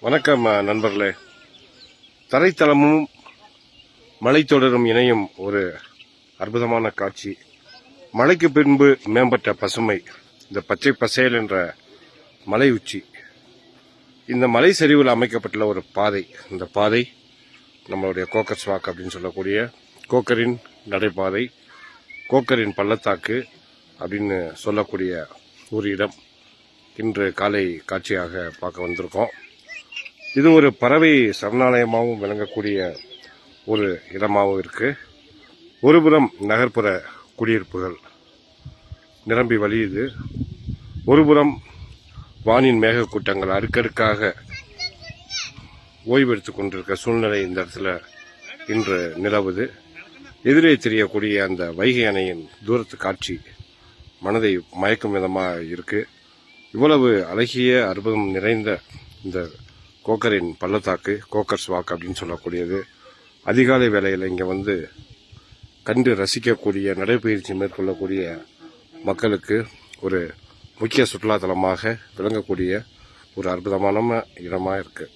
வணக்கம் நண்பர்களே. தரைத்தளமும் மலைத்தொடரும் இணையும் ஒரு அற்புதமான காட்சி. மழைக்கு பின்பு மேம்பட்ட பசுமை இந்த பச்சை பசேல் என்ற மலை உச்சி. இந்த மலை சரிவில் அமைக்கப்பட்டுள்ள ஒரு பாதை. இந்த பாதை நம்மளுடைய கோக்கர்ஸ் வாக் அப்படின்னு சொல்லக்கூடிய கோக்கரின் நடைபாதை கோக்கரின் பள்ளத்தாக்கு அப்படின்னு சொல்லக்கூடிய ஒரு இடம். இன்று காலை காட்சியாக பார்க்க வந்திருக்கோம். இது ஒரு பறவை சரணாலயமாகவும் விளங்கக்கூடிய ஒரு இடமாகவும் இருக்குது ஒருபுறம் நகர்ப்புற குடியிருப்புகள் நிரம்பி வழியுது. ஒருபுறம் வானின் மேகக்கூட்டங்கள் அடுக்கடுக்காக ஓய்வெடுத்து கொண்டிருக்க சூழ்நிலை இந்த இடத்துல இன்று நிலவுது. எதிரே தெரியக்கூடிய அந்த வைகை அணையின் தூரத்து காட்சி மனதை மயக்கும் விதமாக இருக்குது இவ்வளவு அழகிய அற்புதம் நிறைந்த இந்த கோக்கரின் பள்ளத்தாக்கு கோக்கர்ஸ் வாக் அப்படின்னு சொல்லக்கூடியது. அதிகாலை வேளையில் இங்கே வந்து கண்டு ரசிக்கக்கூடிய நடைபயிற்சி மேற்கொள்ளக்கூடிய மக்களுக்கு ஒரு முக்கிய சுற்றுலாத்தலமாக விளங்கக்கூடிய ஒரு அற்புதமான இடமாக இருக்குது